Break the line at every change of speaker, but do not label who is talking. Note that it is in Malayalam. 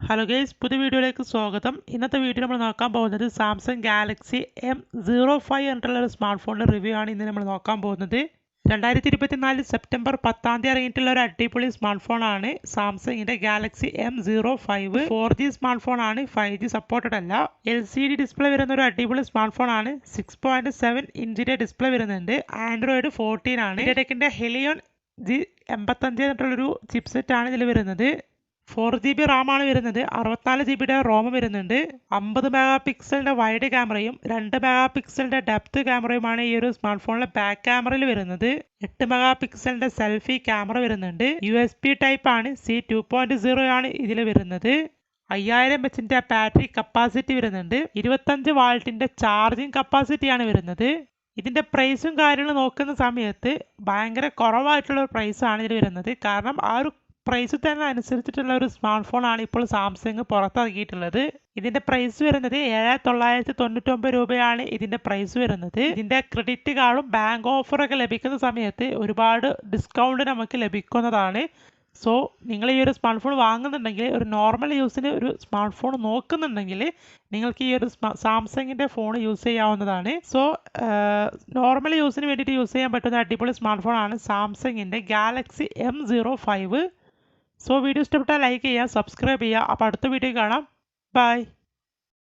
ഹലോ ഗൈസ് പുതിയ വീഡിയോയിലേക്ക് സ്വാഗതം. ഇന്നത്തെ വീഡിയോ നമ്മൾ നോക്കാൻ പോകുന്നത് Samsung Galaxy M zero five എന്നുള്ള ഒരു സ്മാർട്ട് ഫോണിന്റെ റിവ്യൂ ആണ് ഇന്ന് നമ്മൾ നോക്കാൻ പോകുന്നത്. രണ്ടായിരത്തി ഇരുപത്തിനാല് സെപ്റ്റംബർ പത്താം തീയതി ഇറങ്ങിയിട്ടുള്ള ഒരു അടിപൊളി സ്മാർട്ട് ഫോണാണ് സാംസങ്ങിന്റെ Galaxy M zero five four G smart ഫോണാണ് ഫൈവ് ജി സപ്പോർട്ടഡ് അല്ല. എൽ സി ഡി ഡിസ്പ്ലേ വരുന്ന ഒരു അടിപൊളി സ്മാർട്ട് ഫോണാണ് സിക്സ് പോയിന്റ് സെവൻ ഇഞ്ചിന്റെ ഡിസ്പ്ലേ വരുന്നുണ്ട്. ആൻഡ്രോയിഡ് ഫോർട്ടീൻ ആണ്. ഇടയ്ക്കിന്റെ ഹെലിയോൺ ജി എൺപത്തഞ്ച് എന്നിട്ടുള്ളൊരു ചിപ്സെറ്റാണ് ഇതിൽ വരുന്നത്. ഫോർ ജി ബി റാമാണ് വരുന്നത്. അറുപത്തിനാല് ജി ബിയുടെ റോം വരുന്നുണ്ട്. അമ്പത് മെഗാ പിക്സലിന്റെ വൈഡ് ക്യാമറയും രണ്ട് മെഗാ പിക്സലിന്റെ ഡെപ്ത് ക്യാമറയുമാണ് ഈ ഒരു സ്മാർട്ട് ഫോണിലെ ബാക്ക് ക്യാമറയിൽ വരുന്നത്. എട്ട് മെഗാ പിക്സലിന്റെ സെൽഫി ക്യാമറ വരുന്നുണ്ട്. യു എസ് പി ടൈപ്പ് ആണ്. സി ടു പോയിന്റ് സീറോ ആണ് ഇതിൽ വരുന്നത്. അയ്യായിരം എച്ചിന്റെ ബാറ്ററി കപ്പാസിറ്റി വരുന്നുണ്ട്. ഇരുപത്തഞ്ച് വാൾട്ടിന്റെ ചാർജിങ് കപ്പാസിറ്റിയാണ് വരുന്നത്. ഇതിന്റെ പ്രൈസും കാര്യങ്ങളും നോക്കുന്ന സമയത്ത് ഭയങ്കര കുറവായിട്ടുള്ള ഒരു പ്രൈസാണ് ഇതിൽ വരുന്നത്. കാരണം ആ ഒരു പ്രൈസ് തന്നെ അനുസരിച്ചിട്ടുള്ള ഒരു സ്മാർട്ട് ഫോണാണ് ഇപ്പോൾ സാംസങ് പുറത്തിറക്കിയിട്ടുള്ളത്. ഇതിന്റെ പ്രൈസ് വരുന്നത് ഏഴ് തൊള്ളായിരത്തി തൊണ്ണൂറ്റൊമ്പത് രൂപയാണ് ഇതിന്റെ പ്രൈസ് വരുന്നത്. ഇതിന്റെ ക്രെഡിറ്റ് കാർഡും ബാങ്ക് ഓഫറൊക്കെ ലഭിക്കുന്ന സമയത്ത് ഒരുപാട് ഡിസ്കൗണ്ട് നമുക്ക് ലഭിക്കുന്നതാണ്. സോ നിങ്ങൾ ഈ ഒരു സ്മാർട്ട് ഫോൺ വാങ്ങുന്നുണ്ടെങ്കിൽ ഒരു നോർമൽ യൂസിന് ഒരു സ്മാർട്ട് ഫോൺ നോക്കുന്നുണ്ടെങ്കിൽ നിങ്ങൾക്ക് ഈ ഒരു സാംസങ്ങിന്റെ ഫോൺ യൂസ് ചെയ്യാവുന്നതാണ്. സോ നോർമൽ യൂസിന് വേണ്ടിയിട്ട് യൂസ് ചെയ്യാൻ പറ്റുന്ന അടിപൊളി സ്മാർട്ട് ഫോണാണ് സാംസങ്ങിന്റെ Galaxy M zero five so video ഇഷ്ടപ്പെട്ടാൽ ലൈക്ക് ചെയ്യുക സബ്സ്ക്രൈബ് ചെയ്യുക. അപ്പോൾ അടുത്ത വീഡിയോ കാണാം. ബൈ